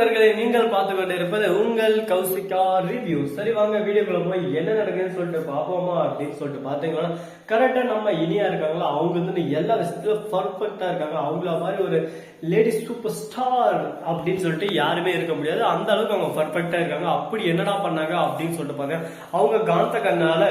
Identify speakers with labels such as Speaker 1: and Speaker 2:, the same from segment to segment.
Speaker 1: நண்பர்களே நீங்கள் பார்த்து கொண்டிருப்பது உங்கள் கௌசிகா ரிவ்யூ சரி வாங்க வீடியோக்குள்ள போய் என்ன நடக்குதுன்னு சொல்லிட்டு பார்ப்போமா அப்படின்னு சொல்லிட்டு பார்த்தீங்கன்னா கரெக்டா நம்ம இனியா இருக்காங்களா? அவங்க வந்து எல்லா விஷயத்துல பர்ஃபெக்டா இருக்காங்க. அவங்கள மாதிரி ஒரு லேடி சூப்பர் ஸ்டார் அப்படின்னு சொல்லிட்டு யாருமே இருக்க முடியாது. அந்த அளவுக்கு அவங்க பர்ஃபெக்டா இருக்காங்க. அப்படி என்னடா பண்ணாங்க அப்படின்னு சொல்லிட்டு பாத்தீங்கன்னா அவங்க காந்த கண்ணால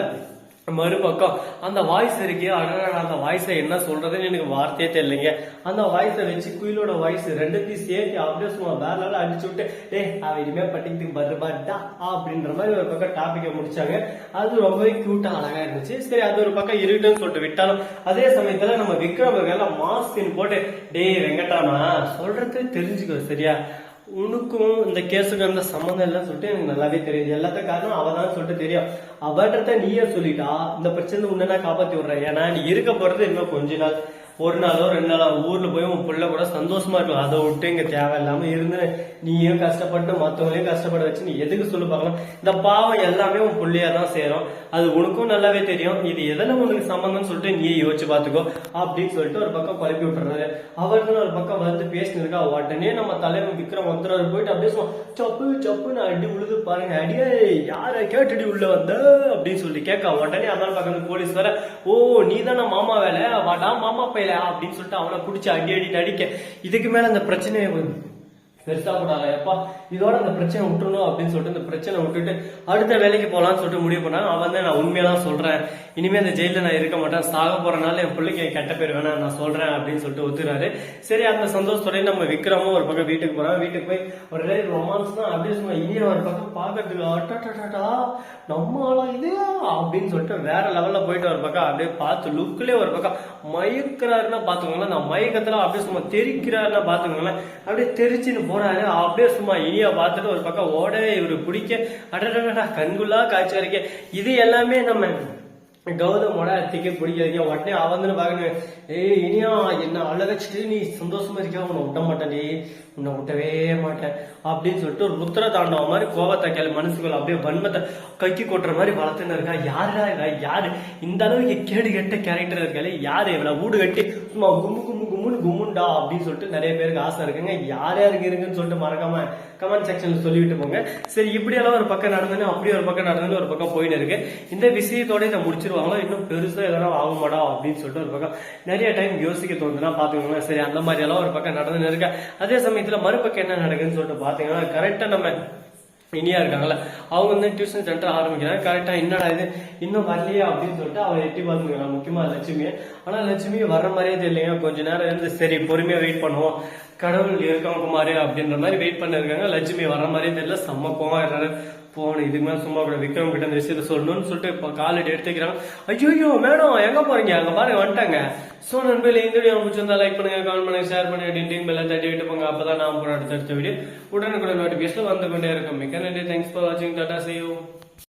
Speaker 1: மறுபக்கம். அந்த வாய்ஸ் இருக்கே அடடா அந்த வாய்ஸை என்ன சொல்றதுன்னு எனக்கு வார்த்தையே தெரியலைங்க. அந்த வாய்ஸை வச்சு குயிலோட வாய்ஸ் ரெண்டுத்தையும் சேர்த்து அப்படியே சும்மா வேற நாள் அடிச்சு விட்டு டே அவ இனிமே பட்டிக்கு வருபாட்டா அப்படின்ற மாதிரி ஒரு பக்கம் டாபிக்கை முடிச்சாங்க. அது ரொம்பவே கியூட்டா அழகா இருந்துச்சு. சரி அது ஒரு பக்கம் இருக்கட்டும்னு சொல்லிட்டு விட்டாலும் அதே சமயத்துல நம்ம விக்ரமர்கள் மாஸ்கின் போட்டு டேய் வெங்கட்டாமா சொல்றது தெரிஞ்சுக்கோ சரியா? உனக்கும் இந்த கேஸுக்கும் இந்த சம்மந்தம் எல்லாம் சொல்லிட்டு எனக்கு நல்லாவே தெரியுது. எல்லாத்த காரணம் அவ தான் சொல்லிட்டு தெரியும். அவர்கிட்ட நீயே சொல்லிட்டா இந்த பிரச்சனை உன்ன நான் காப்பாத்தி விடுறேன். ஏன்னா நீ இருக்க போறது இன்னும் கொஞ்ச நாள். ஒரு நாளோ ரெண்டு நாளோ ஊர்ல போய் உன் பிள்ளை கூட சந்தோஷமா இருக்கும் அதை விட்டு இங்க தேவையில்லாம இருந்து நீயும் கஷ்டப்பட்டு மத்தவங்களையும் கஷ்டப்பட வச்சு நீ எதுக்கு சொல்லு பார்க்கலாம். இந்த பாவம் எல்லாமே உன் பிள்ளையா தான் சேரும். அது உனக்கும் நல்லாவே தெரியும். இது எதுல உனக்கு சம்பந்தம்னு சொல்லிட்டு நீ யோசிச்சு பாத்துக்கோ அப்படின்னு சொல்லிட்டு ஒரு பக்கம் குழப்பி விட்டுறாரு. அவர்தான் ஒரு பக்கம் வந்து பேசினிருக்கா. உடனே நம்ம தலைவன் விக்ரம் வந்துறாரு போயிட்டு அப்படியே சப்பு சப்புன்னு அடி உழுது பாருங்க. அடியே யார கேட்டுடி உள்ள வந்த? அப்படின்னு சொல்லி கேட்க. உடனே அதனால பக்கத்து போலீஸ் வர ஓ நீ தானே மாமா வேலை? வாடா மாமா பையன் அப்படின்னு சொல்லிட்டு அவனை குடிச்சு அடி அடி அடிக்க. இதுக்கு மேல அந்த பிரச்சனையை பெருசா போனாங்க. எப்பா இதோட அந்த பிரச்சனை விட்டுணும் அப்படின்னு சொல்லிட்டு இந்த பிரச்சனை விட்டுட்டு அடுத்த வேலைக்கு போலாம்னு சொல்லிட்டு முடிவு பண்ணாங்க. அவன் வந்து நான் உண்மையெல்லாம் சொல்றேன். இனிமே இந்த ஜெயில நான் இருக்க மாட்டேன். சாக போறனால என் பிள்ளைக்கு என் கெட்ட பேர் வேணாம் நான் சொல்றேன் அப்படின்னு சொல்லிட்டு ஒத்துறாரு. சரி அந்த சந்தோஷத்தோடய நம்ம விக்ரமும் ஒரு பக்கம் வீட்டுக்கு போறான் வீட்டுக்கு போய் ஒரு லேடி ரொமான்ஸ் தான். அப்படியே சும்மா இனிய ஒரு பக்கம் பாக்குறதுக்கு அட்டா நம்ம ஆளா இது? அப்படின்னு சொல்லிட்டு வேற லெவல்ல போயிட்டு ஒரு பக்கம் அப்படியே பார்த்து லுக்லயே ஒரு பக்கம் மயக்கிறாருன்னா பாத்துக்கோங்களேன் நான் மயக்கத்துல அப்படியே சும்மா தெரிக்கிறாருன்னா பாத்துக்கோங்களேன் அப்படியே தெரிச்சுன்னு போனாரு அப்படியே சும்மா இனியா பார்த்துட்டு ஒரு பக்கம் ஓடவே இவரு பிடிக்க அடடா கண்குள்ளா காட்சி வரைக்கும் இது எல்லாமே நம்ம கௌதமோட அத்திக்கு பிடிக்காதீங்க. உடனே அவந்துன்னு பாக்கணும் ஏய் இனியா என்ன அழகச்சிட்டு நீ சந்தோஷமா இருக்கியா? உன்னை விட்ட மாட்டேன் உன்னை விட்டவே மாட்டேன். அப்படின்னு சொல்லிட்டு ஒரு ருத்ர தாண்டவ மாதிரி கோபத்தை கேள்வி மனசுக்குள்ள அப்படியே வன்மத்தை கக்கி கொட்டுற மாதிரி வளர்த்துன்னு இருக்கா. யாரா இருக்கா யாரு? இந்த அளவுக்கு கேடு கெட்ட கேரக்டர் இருக்காளே. யாரு இவளை வீடு கட்டி சும்மா கும்மு கும்மு கும்முன்னு குமுண்டா அப்படின்னு சொல்லிட்டு நிறைய பேருக்கு ஆசை இருக்குங்க. யார் யாருக்கு இருக்குன்னு சொல்லிட்டு மறக்காம கமெண்ட் செக்ஷன்ல சொல்லிவிட்டு போங்க. சரி இப்படியெல்லாம் ஒரு பக்கம் நடந்துன்னு அப்படி ஒரு பக்கம் நடந்துன்னு ஒரு பக்கம் போயின்னு இருக்கு. இந்த விஷயத்தோட இதை முடிச்சிருவாங்களோ? இன்னும் பெருசா எதனா ஆகுமாடா அப்படின்னு சொல்லிட்டு ஒரு பக்கம் நிறைய டைம் யோசிக்க தோணுதுன்னா பாத்துக்கோங்க சரி அந்த மாதிரி எல்லாம் ஒரு பக்கம் நடந்துன்னு இருக்கு. அதே சமயத்துல மறுபக்கம் என்ன நடக்குதுன்னு சொல்லிட்டு பாத்தீங்கன்னா கரெக்டா நம்ம இனியா இருக்காங்கல்ல அவங்க வந்து டியூஷன் சென்டர் ஆரம்பிக்கிறாங்க. கரெக்டா என்னடா இது? இன்னும் வரலையா அப்படின்னு சொல்லிட்டு அவன் எட்டி பார்த்துக்கலாம் முக்கியமா லட்சுமி ஆனா லட்சுமி வர்ற மாதிரியே தெரியலைங்க. கொஞ்ச நேரம் இருந்து சரி பொறுமையா வெயிட் பண்ணுவோம். கடவுள் இருக்காங்க குமார் அப்படின்ற மாதிரி வெயிட் பண்ணிருக்காங்க. லட்சுமி வர மாதிரியே தெரியல. செம்ம கோவம் போகணும் இதுக்கு மேலே சும்மா கூட விக்ரம் கிட்ட இந்த விஷயத்த சொல்லணும்னு சொல்லிட்டு இப்போ கால் எடுத்துக்கிறாங்க. ஐயோ மேடம் எங்கே போறீங்க? அங்கே பாருங்க வந்துட்டாங்க. ஸோ நண்பர்களே இந்த வீடியோ பிடிச்சிருந்தா லைக் பண்ணுங்க கமெண்ட் பண்ணுங்க ஷேர் பண்ணுங்க டிண்டிங் பெல்ல தட்டி விட்டு போங்க. அப்பதான் நான் போகிற அடுத்த அடுத்த வீடியோ உடனுக்குடன் நோட்டிஃபிகேஷன் வந்து கொண்டே இருக்கும். மிக்க நன்றி. தேங்க்ஸ் ஃபார் வாட்சிங் டாட்டா செய்யும்